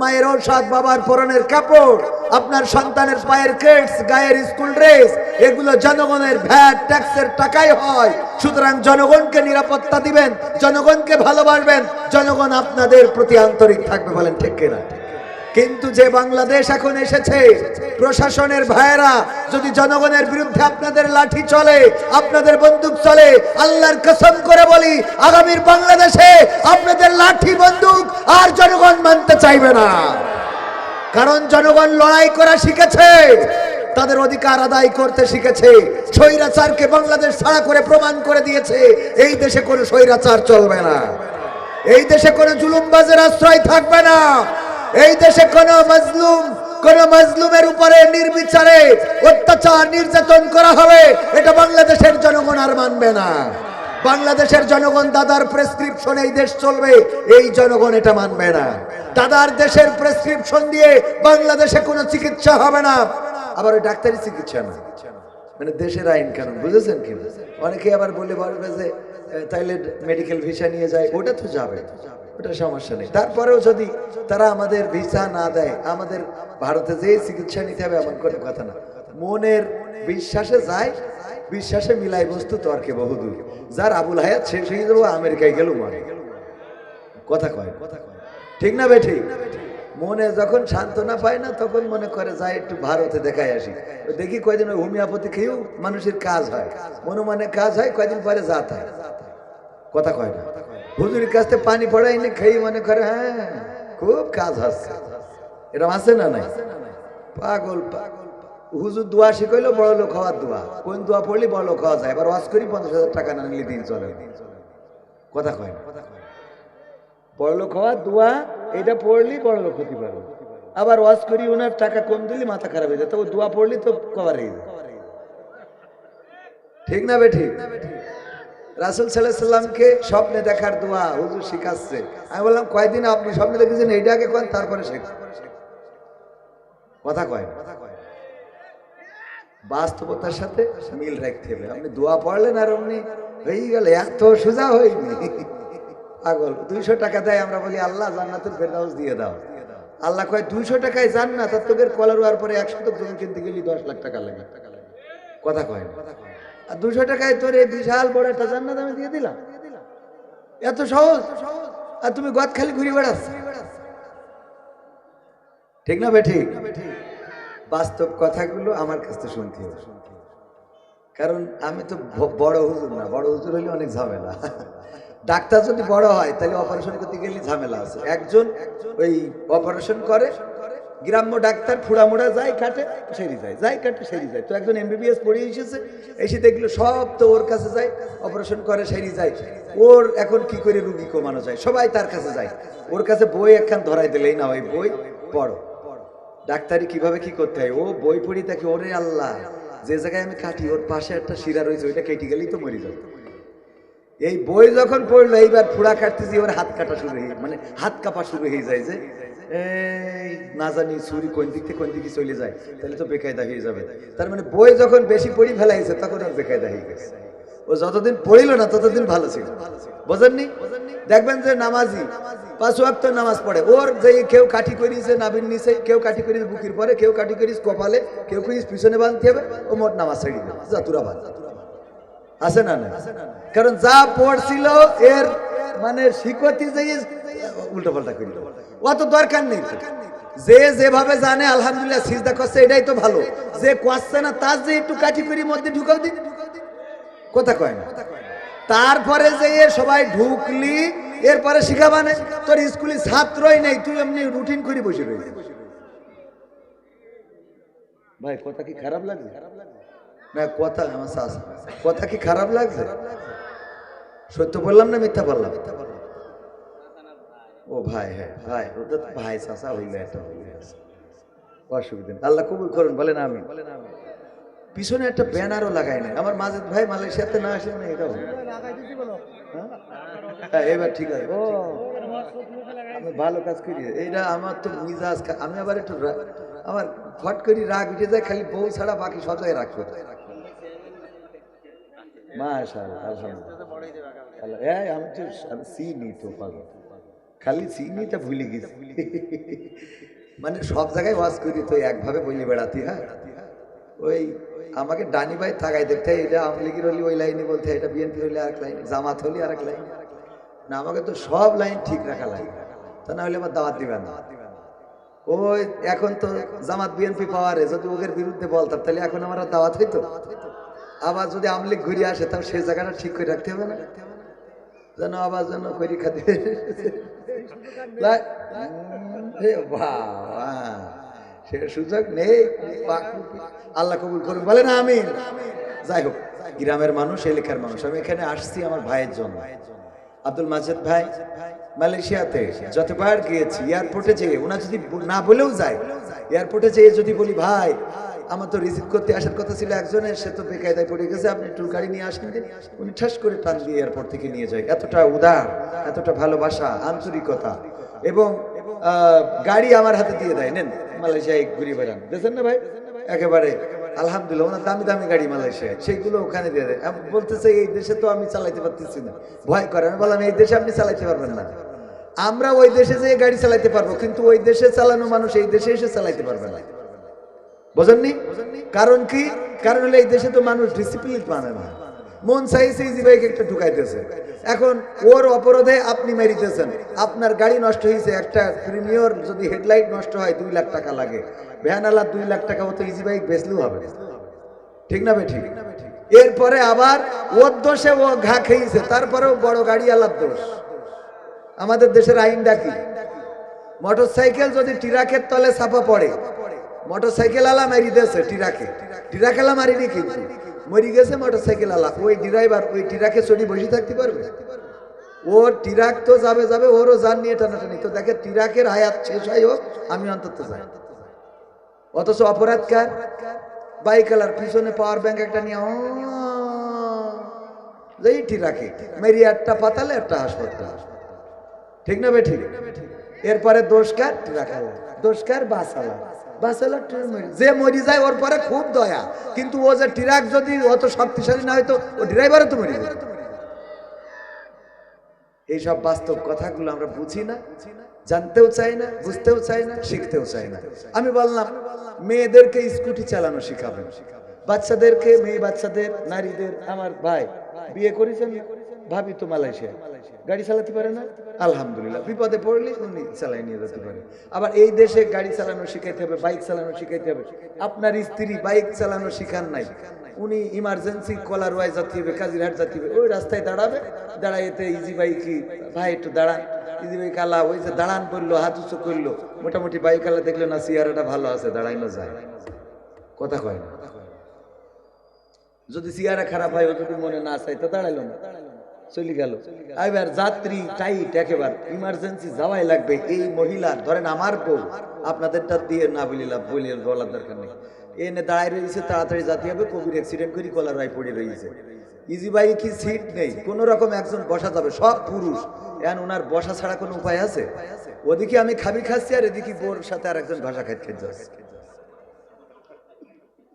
মায়ের ঔষধ, বাবার পরনের কাপড়, আপনার সন্তানের পায়ের কেটস গায়ের স্কুল ড্রেস, এগুলো জনগণের ভ্যাট, ট্যাক্সের টাকাই হয়। সুতরাং জনগণকে নিরাপত্তা দিবেন, জনগণকে ভালোবাসবেন, জনগণ আপনাদের প্রতি আন্তরিক থাকবে বলেন ঠিক কিনা? কিন্তু যে বাংলাদেশ এখন এসেছে, প্রশাসনের ভাইয়েরা, যদি জনগণের বিরুদ্ধে আপনাদের লাঠি চলে, আপনাদের বন্দুক চলে, আল্লাহর কসম করে বলি, আগামীর বাংলাদেশে আপনাদের লাঠি, বন্দুক আর জনগণ মানতে চাইবে না। কারণ জনগণ লড়াই করা শিখেছে, তাদের অধিকার আদায় করতে শিখেছে, স্বৈরাচারকে বাংলাদেশ ছাড়া করে প্রমাণ করে দিয়েছে, এই দেশে কোনো স্বৈরাচার চলবে না। এই দেশে কোনো জুলুমবাজের আশ্রয় থাকবে না। এই দেশে কোনো মজলুম, কোন মজলুমের উপরে নির্বিচারে অত্যাচার নির্যাতন করা হবে, এটা বাংলাদেশের জনগণ আর মানবে না। বাংলাদেশের জনগণ দাদার প্রেসক্রিপশন এই দেশ চলবে, এই জনগণ এটা মানবে না। দাদার দেশের প্রেসক্রিপশন দিয়ে বাংলাদেশে কোনো চিকিৎসা হবে না। আবার ওই ডাক্তারি চিকিৎসা না। মানে দেশের আইন কানুন, বুঝেছেন কি? অনেকে আবার বলে বলবে যে তাইলে মেডিকেল ভিসা নিয়ে যায়, ওটা তো যাবে। ওটা সমস্যা নেই। তারপরেও যদি তারা আমাদের ভিসা না দেয়, আমাদের ভারতে যে চিকিৎসা নিতে হবে এমন কোনো কথা না। মনের বিশ্বাসে যায়, বিশ্বাসে মিলাই বস্তু তর্কে বহুদূর। যার আবুল হায়াত শেষ হয়ে যাব আমেরিকায় গেল, মরে কথা কয় কথা কয়। ঠিক না বে ঠিক মনে যখন সান্ত্বনা পায় না, তখন মনে করে যায় একটু ভারতে দেখাই আসি। দেখি কয়দিন ওই হোমিওপ্যাথি খেয়েও মানুষের কাজ হয়। মনে মনে কাজ হয়, কয়দিন পরে জাত হয়। কথা কয় না। হুজুরের কাছ থেকে পানি পড়াইনি খেয়ে মনে করে হ্যাঁ খুব কাজ হচ্ছে। এরকম আছে না নাই? পাগল পাগল। হুজুর দোয়া শিখাইলো, বড় লোক হওয়ার দোয়া। কোন দোয়া পড়লি, বড় লোক হওয়া যায়। এবার ওয়াজ করি, পঞ্চাশ হাজার টাকা না নিলে দিন চলে। কথা কয় না? বড় লোক হওয়ার দোয়া, এটা পড়লি, বড় লোক হতে পারো আবার ওয়াজ করি ওনার টাকা কম দিলি মাথা খারাপ হয়ে যায়। তো দোয়া পড়লি, তো কভার হয়ে যায়। ঠিক না বে ঠিক? রাসুল সাল্লাহ সাল্লামকে স্বপ্নে দেখার দোয়া হুজুর শিখাচ্ছে। আমি বললাম, কয়দিন আপনি স্বপ্নে দেখেছেন? এইটা আগে কন, তারপরে শেখ। কথা কয় বাস্তবতার সাথে মিল রাখতে হবে। আপনি দোয়া পড়লেন আর অমনি হয়ে গেল, এত সোজা হয়নি। পাগল, দুইশো টাকা দেয়, আমরা বলি, আল্লাহ জান্নাতুল ফেরদাউস দিয়ে দাও। আল্লাহ কয়, দুইশো টাকায় যান না তার তোদের কলার হওয়ার পরে একশো তো কিনতে গেলি দশ লাখ টাকা লাগে। কথা কয় না। আর দুশো টাকায় তোর এই বিশাল বড় একটা জান্নাত আমি দিয়ে দিলাম। এত সহজ। আর তুমি গদ খালি ঘুরে বেড়াচ্ছ। ঠিক না ঠিক বাস্তব কথাগুলো আমার কাছ থেকে শুনতে হবে। কারণ আমি তো বড় হুজুর না, বড় হুজুর হলে অনেক ঝামেলা। ডাক্তার যদি বড় হয়, তাহলে অপারেশন করতে গেলে ঝামেলা আছে। একজন ওই অপারেশন করে গ্রাম্য ডাক্তার ফুড়ামুড়া যায় কাটে সেরি যায়, যাই কাটে সেরি যায়। তো একজন এমবিবিএস পড়িয়ে এসেছে, এসে দেখল সব তো ওর কাছে যায় অপারেশন করে, সেরি যায়। ওর এখন কি করে রুগী কমানো যায়? সবাই তার কাছে যায়। ওর কাছে বই একখান ধরাই দিলেই না ওই বই পড়ো। ডাক্তারি কীভাবে কি করতে হয়? ও বই পড়ি তাকে ওরে আল্লাহ, যে জায়গায় আমি কাটি ওর পাশে একটা শিরা রয়েছে, ওইটা কেটে গেলেই তো মরে যাবে। এই বই যখন পড়ল, এইবার ফুড়া কাটতেছি ওর হাত কাটা শুরু হয়ে মানে হাত কাপা শুরু হয়ে যায় যে, এই, না জানি ছুরি কোন দিক থেকে কোন দিকে চলে যায়, তাহলে তো বেকায়দা হয়ে যাবে। তার মানে বই যখন বেশি পড়ি তখন ওর বেকায়দা হয়ে গেছে। ও যতদিন পড়িল না, ততদিন ভালো ছিল। বোঝেননি? দেখবেন যে নামাজি পাঁচ নামাজ পড়ে। ওর যে কেউ কাঠি করিছে নাবিন নিচে, কেউ কাঠি করিস বুকির পরে, কেউ কাঠি করিস কপালে, কেউ করিস পিছনে বাঁধতে হবে, ও মোট নামাজ ছেড়ে দেবে। যা তুরা বাঁধ। আছে না না কারণ যা পড়ছিল এর মানে শিকতি যে উল্টো পাল্টা করি অত দরকার নেই। যে যেভাবে জানে, আলহামদুলিল্লাহ সিজদা করছে, এটাই তো ভালো। যে করছে না, তার যে একটু কাঠি করি মধ্যে ঢুকাও দিন কথা কয় না। তারপরে যে সবাই ঢুকলি, এরপরে শিখাবানে তোর স্কুলে ছাত্রই নেই, তুই এমনি রুটিন করে বসে রইলি। ভাই, কথা কি খারাপ লাগছে না, কথা আমার শাস কথা কি খারাপ লাগছে? সত্য বললাম না মিথ্যা বললাম? ও ভাই হ্যাঁ ভাই ওটা তো ভাই চাষা হইলে একটা হইলে। অসুবিধা আল্লাহ কবুল করুন, বলেন আমি পিছনে একটা ব্যানারও লাগাই নাই। আমার মাজেদ ভাই মালয়েশিয়াতে না আসেন না এটাও। হ্যাঁ? এবার ঠিক আছে ও আমি ভালো কাজ করি। এটা আমার তো মিজাজ আমি আবার একটু আমার ফট করি রাগ উঠে যায়, খালি বউ ছাড়া বাকি সবাই রাখব এই আমি চিনি খালি চিনিটা ভুলে গেছি। মানে সব জায়গায় ওয়াজ করি, তো একভাবে বলি বেড়াতে, হয়? ওই আমাকে ডানি ভাই থাকাই দেখতে, এটা আওয়ামী লীগের হলি, ওই লাইনে বলতে, এটা বিএনপি হলে, আরেক লাইন, জামাত হলি, আরেক লাইন। না, আমাকে তো সব লাইন ঠিক রাখা লাগে। তা না হলে আমার দাওয়াত দিবেন না। ওই এখন তো জামাত বিএনপি পাওয়ারে যদি ওদের বিরুদ্ধে বলতাম তাহলে এখন আমার দাওয়াত হইতো। আবার যদি আওয়ামী লীগ ঘুরে আসে তাহলে সেই জায়গাটা ঠিক করে রাখতে হবে না। যেন আবার যেন এ বাবা, সে সুযোগ নেই। আল্লাহ কবুল করুন বলেন আমিন। যাই হোক গ্রামের মানুষ এলাকার মানুষ আমি এখানে আসছি আমার ভাইয়ের জন্য। আব্দুল মাজেদ ভাই, মালয়েশিয়াতে যতবার গিয়েছি, এয়ারপোর্টে যেয়ে ওনা যদি না বলেও যায়, এয়ারপোর্টে যেয়ে যদি বলি, ভাই, আমার তো রিসিভ করতে আসার কথা ছিল একজনের, সে তো বেকায়দায় পড়ে গেছে, আপনি একটু গাড়ি নিয়ে আসেন উনি ঠাস করে টান দিয়ে এয়ারপোর্ট থেকে নিয়ে যায়। এতটা উদার, এতটা ভালোবাসা, আন্তরিকতা, এবং গাড়ি আমার হাতে দিয়ে দেয়। নেন, মালয়েশিয়ায় ঘুরে বেড়ান। দেখছেন না ভাই? একেবারে আলহামদুলিল্লাহ, ওনার দামি দামি গাড়ি ওখানে দিয়ে দেয়। আমি বলতেছে, এই দেশে তো আমি চালাইতে পারতেছি না। ভয় করে। আমি বললাম, এই দেশে আপনি চালাইতে পারবেন না। আমরা ওই দেশে যেয়ে গাড়ি চালাইতে পারব, কিন্তু ওই দেশে চালানো মানুষ এই দেশে এসে চালাইতে পারবে না। বোঝেননি? কারণ কি? কারণ হলে এই দেশে তো মানুষ ডিসিপ্লিন মানে না। মন চাইছে ইজি বাইক একটা ঢুকাইতেছে। এখন ওর অপরাধে আপনি মেরিতেছেন। আপনার গাড়ি নষ্ট হয়েছে একটা প্রিমিয়র যদি হেডলাইট নষ্ট হয় দুই লাখ টাকা লাগে। ভ্যান আলার দুই লাখ টাকা মতো ইজি বাইক বেচলেও হবে। ঠিক না ঠিক? এরপরে আবার ওর দোষে ও ঘা খেয়েছে, তারপরেও বড় গাড়ি আলার দোষ। আমাদের দেশের আইনটা কি? মোটর সাইকেল যদি টিরাকের তলে চাপা পড়ে মোটর সাইকেল আলা মারি দিয়েছে টিরাকে। টিরাকেলা মারিনি কিন্তু। মরি গেছে মোটর সাইকেল আলা। ওই ড্রাইভার ওই টিরাকে চড়ি বসে থাকতে পারবে? ওর টিরাক তো যাবে যাবে, ওরও যান নিয়ে টানাটানি। তো দেখে টিরাকের হায়াত শেষ হয় হোক, আমি অন্তত যাই। অথচ অপরাধ কার? বাইক আলার পিছনে পাওয়ার ব্যাংক একটা নিয়ে এই টিরাকে। মেরি একটা পাতালে একটা হাসপাতাল ঠিক না বে ঠিক? এরপরে দোষকার রাখালা দোষকার বাসালা বাসালা ট্রেন যে মরি যায় ওর পরে খুব দয়া। কিন্তু ও যে ট্রাক যদি অত শক্তিশালী না হয়তো ও ড্রাইভারও তো মরি এইসব বাস্তব কথাগুলো আমরা বুঝি না, জানতেও চাই না, বুঝতেও চাই না, শিখতেও চাই না। আমি বললাম, মেয়েদেরকে স্কুটি চালানো শিখাবেন। বাচ্চাদেরকে, মেয়ে বাচ্চাদের, নারীদের, আমার ভাই, বিয়ে করেছেন ভাবি তো মালয়েশিয়া। গাড়ি চালাতে পারে না? আলহামদুলিল্লাহ। বিপদে পড়লে উনি চালাই নিয়ে যেতে পারে। আবার এই দেশে গাড়ি চালানো শিখাইতে হবে, বাইক চালানো শিখাইতে হবে। আপনার স্ত্রী বাইক চালানো শিখান নাই। উনি ইমার্জেন্সি কলার ওয়াই যাতে হবে, কাজিরহাট যাতে হবে, ওই রাস্তায় দাঁড়াবে। দাঁড়ায় এতে ইজি বাইকি ভাই, একটু দাঁড়ান। ইজি বাইক আলা ওই যে দাঁড়ান করল হাত উঁচু করল। মোটামুটি বাইক আলা দেখল না চেয়ারটা ভালো আছে দাঁড়াইনো যায়। কথা কয় না। যদি চেয়ারা খারাপ হয় যদি মনে না চাই তো দাঁড়াইলো না। চলে গেল। এবার যাত্রী টাইট একেবারে ইমার্জেন্সি যাওয়াই লাগবে। এই মহিলা, ধরেন আমার বউ, আপনাদেরটা দিয়ে না বলিলাম বলি বলার দরকার নেই। এনে দাঁড়ায় রয়েছে, তাড়াতাড়ি জাতি হবে কবির অ্যাক্সিডেন্ট করি কলার রায় পড়ে রয়েছে। ইজি বাইকে কি সিট নেই? কোন রকম একজন বসা যাবে, সব পুরুষ। এখন ওনার বসা ছাড়া কোনো উপায় আছে? ওদিকে আমি খাবি খাচ্ছি, আর এদিকে বোর সাথে আর একজন ভাষা খাইতে যাচ্ছে।